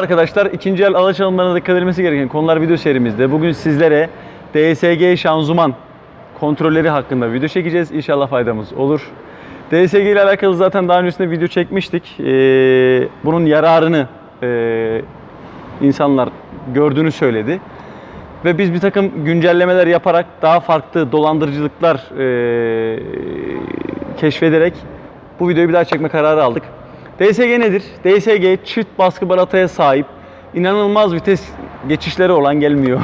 arkadaşlar. İkinci el araç alımlarına dikkat edilmesi gereken konular video serimizde. Bugün sizlere DSG şanzıman kontrolleri hakkında video çekeceğiz. İnşallah faydamız olur. DSG ile alakalı zaten daha öncesinde video çekmiştik. Ee, bunun yararını e, insanlar gördüğünü söyledi. Ve biz bir takım güncellemeler yaparak daha farklı dolandırıcılıklar e, keşfederek bu videoyu bir daha çekme kararı aldık. DSG nedir? DSG çift baskı balataya sahip, inanılmaz vites geçişleri olan gelmiyor.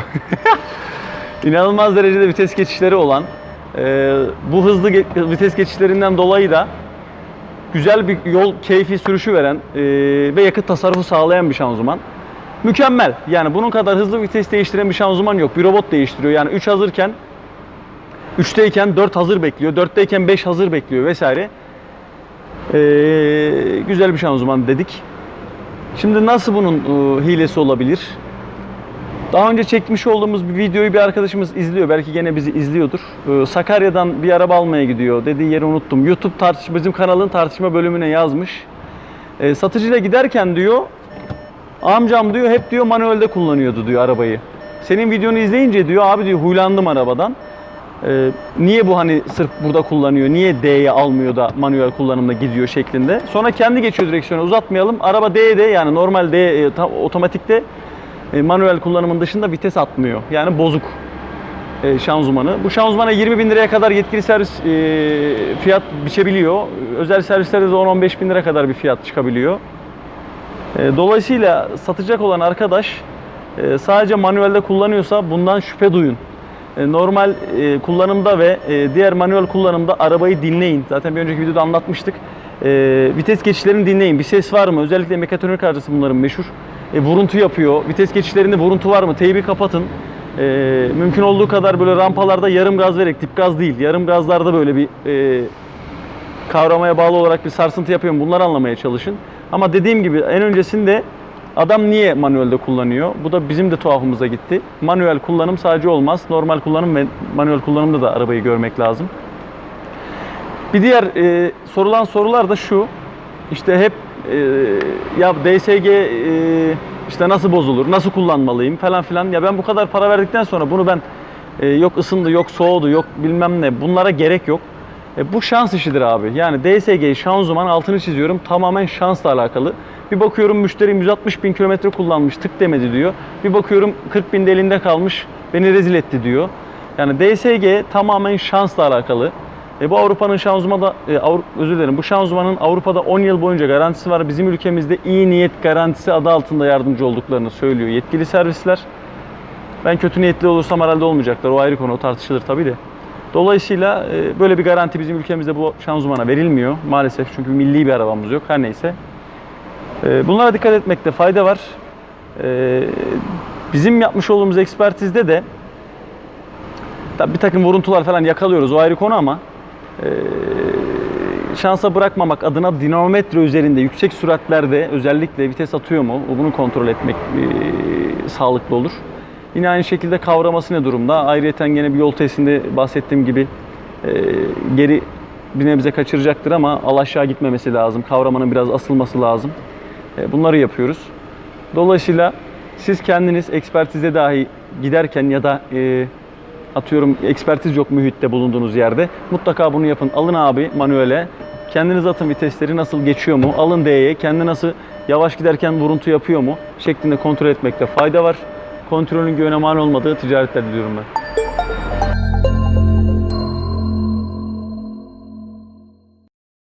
inanılmaz derecede vites geçişleri olan, e, bu hızlı ge- vites geçişlerinden dolayı da güzel bir yol keyfi sürüşü veren e, ve yakıt tasarrufu sağlayan bir şanzıman. Mükemmel. Yani bunun kadar hızlı vites değiştiren bir şanzıman yok. Bir robot değiştiriyor. Yani 3 hazırken 3'teyken 4 hazır bekliyor. 4'teyken 5 hazır bekliyor vesaire. Ee, güzel bir şanzıman dedik. Şimdi nasıl bunun e, hilesi olabilir? Daha önce çekmiş olduğumuz bir videoyu bir arkadaşımız izliyor. Belki gene bizi izliyordur. Ee, Sakarya'dan bir araba almaya gidiyor. Dediği yeri unuttum. YouTube tartışma bizim kanalın tartışma bölümüne yazmış. Ee, satıcıyla giderken diyor amcam diyor hep diyor manuelde kullanıyordu diyor arabayı. Senin videonu izleyince diyor abi diyor huylandım arabadan. Ee, niye bu hani sırf burada kullanıyor? Niye D'ye almıyor da manuel kullanımda gidiyor şeklinde. Sonra kendi geçiyor direksiyonu uzatmayalım. Araba D'de yani normal D e, otomatikte e, manuel kullanımın dışında vites atmıyor. Yani bozuk e, şanzımanı. Bu şanzımana 20 bin liraya kadar yetkili servis e, fiyat biçebiliyor. Özel servislerde de 10-15 bin lira kadar bir fiyat çıkabiliyor. E, Dolayısıyla satacak olan arkadaş e, sadece manuelde kullanıyorsa bundan şüphe duyun. E, Normal e, kullanımda ve e, diğer manuel kullanımda arabayı dinleyin. Zaten bir önceki videoda anlatmıştık. Vites geçişlerini dinleyin. Bir ses var mı? Özellikle mekatronik arızası bunların meşhur. Vuruntu yapıyor. Vites geçişlerinde vuruntu var mı? Teybi kapatın. Mümkün olduğu kadar böyle rampalarda yarım gaz vererek, dip gaz değil. Yarım gazlarda böyle bir kavramaya bağlı olarak bir sarsıntı yapıyorum. Bunları anlamaya çalışın. Ama dediğim gibi en öncesinde adam niye manuelde kullanıyor? Bu da bizim de tuhafımıza gitti. Manuel kullanım sadece olmaz. Normal kullanım ve manuel kullanımda da arabayı görmek lazım. Bir diğer e, sorulan sorular da şu. İşte hep e, ya DSG e, işte nasıl bozulur, nasıl kullanmalıyım falan filan. Ya ben bu kadar para verdikten sonra bunu ben e, yok ısındı, yok soğudu, yok bilmem ne bunlara gerek yok. E, bu şans işidir abi. Yani DSG şanzıman altını çiziyorum tamamen şansla alakalı. Bir bakıyorum müşterim 160 bin kilometre kullanmış tık demedi diyor. Bir bakıyorum 40 bin de elinde kalmış beni rezil etti diyor. Yani DSG tamamen şansla alakalı. E, bu Avrupa'nın şanzımanı e, Avru- özür dilerim. Bu şanzımanın Avrupa'da 10 yıl boyunca garantisi var. Bizim ülkemizde iyi niyet garantisi adı altında yardımcı olduklarını söylüyor yetkili servisler. Ben kötü niyetli olursam herhalde olmayacaklar. O ayrı konu. O tartışılır tabii de. Dolayısıyla e, böyle bir garanti bizim ülkemizde bu şanzımana verilmiyor maalesef. Çünkü milli bir arabamız yok. Her neyse. E, Bunlara dikkat etmekte fayda var. E, Bizim yapmış olduğumuz ekspertizde de tabii bir takım vuruntular falan yakalıyoruz. O ayrı konu ama e, şansa bırakmamak adına dinamometre üzerinde yüksek süratlerde özellikle vites atıyor mu bunu kontrol etmek sağlıklı olur. Yine aynı şekilde kavraması ne durumda? Ayrıyeten gene bir yol testinde bahsettiğim gibi e, geri bir nebze kaçıracaktır ama al aşağı gitmemesi lazım. Kavramanın biraz asılması lazım. E, bunları yapıyoruz. Dolayısıyla siz kendiniz ekspertize dahi giderken ya da e, atıyorum ekspertiz yok mühitte bulunduğunuz yerde mutlaka bunu yapın. Alın abi manuele. Kendiniz atın vitesleri nasıl geçiyor mu? Alın D'ye. Kendi nasıl yavaş giderken vuruntu yapıyor mu? Şeklinde kontrol etmekte fayda var. Kontrolün güvene mal olmadığı ticaretler diliyorum ben.